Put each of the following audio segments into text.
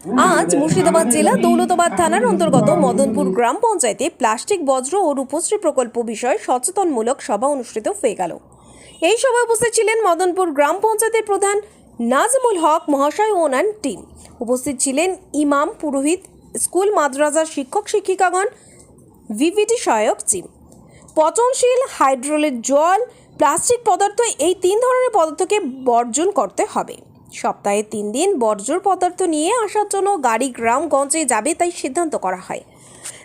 আজ মুর্শিদাবাদ জেলা দৌলতাবাদ থানার অন্তর্গত মদনপুর গ্রাম পঞ্চায়েতে প্লাস্টিক, বজ্র ও রূপশ্রী প্রকল্প বিষয়ে সচেতনমূলক সভা অনুষ্ঠিত হয়ে গেল। এই সভায় উপস্থিত ছিলেন মদনপুর গ্রাম পঞ্চায়েতের প্রধান নাজমুল হক মহাশয় ও ওনার টিম। উপস্থিত ছিলেন ইমাম, পুরোহিত, স্কুল মাদ্রাসার শিক্ষক, শিক্ষিকাগণ, ভিভিটি সহায়ক টিম। পচনশীল হাইড্রোলের জল, প্লাস্টিক পদার্থ, এই তিন ধরনের পদার্থকে বর্জন করতে হবে। সপ্তাহে তিন দিন বর্জ্য পদার্থ নিয়ে আসার জন্য গাড়ি গ্রামগঞ্জে যাবে তাই সিদ্ধান্ত করা হয়।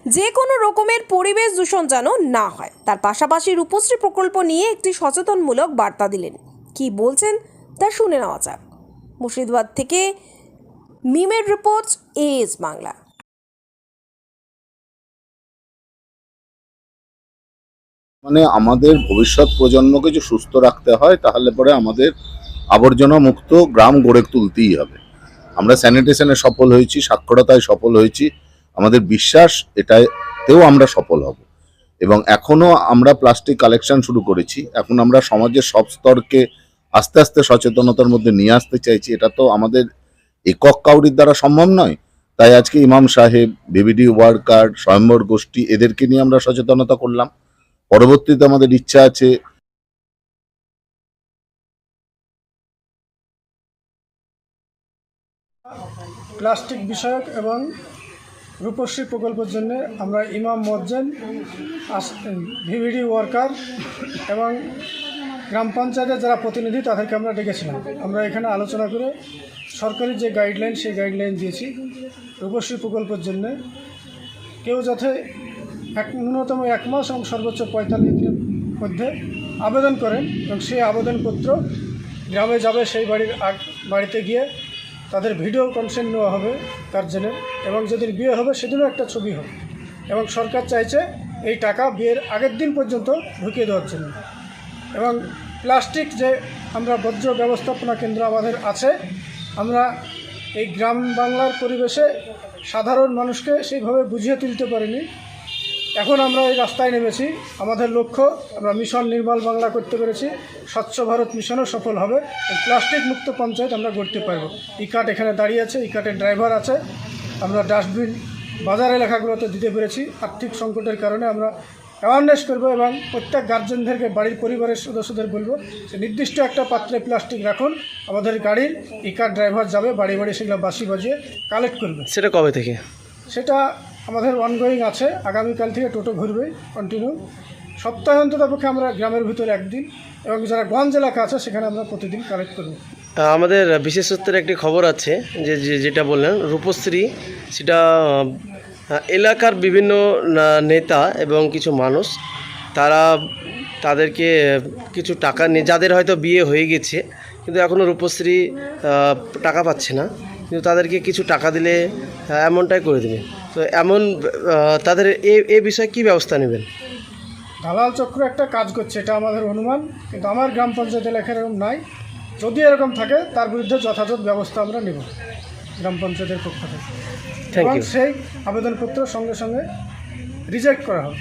যে কোনো রকমের পরিবেশ দূষণ যেন না হয়। তার পাশাপাশি রূপশ্রী প্রকল্প নিয়ে একটি সচেতনমূলক বার্তা দিলেন। কি বলছেন তা শুনে নেওয়া যাক। মুর্শিদাবাদ থেকে মিমের রিপোর্ট, এএস বাংলা। মানে আমাদের ভবিষ্যৎ প্রজন্মকে যে সুস্থ রাখতে হয়, তাহলে পরে আমাদের আবর্জনা মুক্ত গ্রাম গড়ে তুলতেই হবে। আমরা স্যানিটেশনে সফল হয়েছি, সাক্ষরতায় সফল হয়েছি। আমাদের বিশ্বাস এটাতেও আমরা সফল হব। এবং এখনও আমরা প্লাস্টিক কালেকশন শুরু করেছি। এখন আমরা সমাজের সব স্তরকে আস্তে আস্তে সচেতনতার মধ্যে নিয়ে আসতে চাইছি। এটা তো আমাদের একক কাউরির দ্বারা সম্ভব নয়। তাই আজকে ইমাম সাহেব বিবিডি ওয়ার্কার, স্বয়ম্বর গোষ্ঠী, এদেরকে নিয়ে আমরা সচেতনতা করলাম। পরবর্তীতে আমাদের ইচ্ছা আছে প্লাস্টিক বিষয়ক এবং রূপশ্রী প্রকল্পের জন্য আমরা ইমাম মজ্জেন ভিভিডি ওয়ার্কার এবং গ্রাম পঞ্চায়েতের যারা প্রতিনিধি তাদেরকে আমরা ডেকেছিলাম। আমরা এখানে আলোচনা করে সরকারি যে গাইডলাইন সেই গাইডলাইন দিয়েছি রূপশ্রী প্রকল্পের জন্য। কেউ যাতে এক ন্যূনতম এক মাস এবং সর্বোচ্চ পঁয়তাল্লিশ দিনের মধ্যে আবেদন করেন এবং সেই আবেদনপত্র গ্রামে যাবে সেই বাড়ির বাড়িতে গিয়ে তাদের ভিডিও কনসেন্ট নেওয়া হবে গার্জেনের এবং যেদিন বিয়ে হবে, সেদিনও একটা ছবি হবে। এবং সরকার চাইছে এই টাকা বিয়ের আগের দিন পর্যন্ত ঢুকিয়ে দেওয়ার জন্য। এবং প্লাস্টিক যে আমরা বর্জ্য ব্যবস্থাপনা কেন্দ্র আমাদের আছে, আমরা এই গ্রাম বাংলার পরিবেশে সাধারণ মানুষকে সেইভাবে বুঝিয়ে তুলতে পারিনি। এখন আমরা এই রাস্তায় নেমেছি। আমাদের লক্ষ্য আমরা মিশন নির্মল বাংলা করতে পেরেছি। স্বচ্ছ ভারত মিশনও সফল হবে। প্লাস্টিক মুক্ত পঞ্চায়েত আমরা গড়তে পারব। ই কার্ট এখানে দাঁড়িয়ে আছে ই কার্টের ড্রাইভার আছে। আমরা ডাস্টবিন বাজার এলাকাগুলোতে দিতে পেরেছি। আর্থিক সংকটের কারণে আমরা অ্যাওয়ারনেস করব এবং প্রত্যেক গার্জেনদেরকে বাড়ির পরিবারের সদস্যদের বলব যে নির্দিষ্ট একটা পাত্রে প্লাস্টিক রাখুন। আমাদের গাড়ির ই কার্ট ড্রাইভার যাবে বাড়ি বাড়ি সেগুলো বাসি বাজিয়ে কালেক্ট করবে। সেটা কবে থেকে? সেটা আমাদের অনগোয়িং আছে, আগামীকাল থেকে টোটো ঘুরবে কন্টিনিউ সপ্তাহে অন্তত পক্ষে আমরা গ্রামের ভিতরে একদিন, এবং যারা গঞ্জ এলাকা আছে, সেখানে আমরা প্রতিদিন কালেক্ট করব। আমাদের বিশেষত্বের একটি খবর আছে, যে- যেটা বললেন, রূপশ্রী, সেটা এলাকার বিভিন্ন নেতা এবং কিছু মানুষ, তারা তাদেরকে কিছু টাকা নিয়ে, যাদের হয়তো বিয়ে হয়ে গেছে, কিন্তু এখনও রূপশ্রী টাকা পাচ্ছে না। কিন্তু তাদেরকে কিছু টাকা দিলে এমনটাই করে দেবে। তো এমন তাদের এ এ বিষয়ে কী ব্যবস্থা নেবেন? দালাল চক্র একটা কাজ করছে এটা আমাদের অনুমান কিন্তু আমার গ্রাম পঞ্চায়েত এলাকায় এরকম নাই। যদি এরকম থাকে তার বিরুদ্ধে যথাযথ ব্যবস্থা আমরা নেব গ্রাম পঞ্চায়েতের পক্ষ থেকে। থ্যাংক এবং ইউ সেই আবেদনপত্র সঙ্গে সঙ্গে রিজেক্ট করা হবে।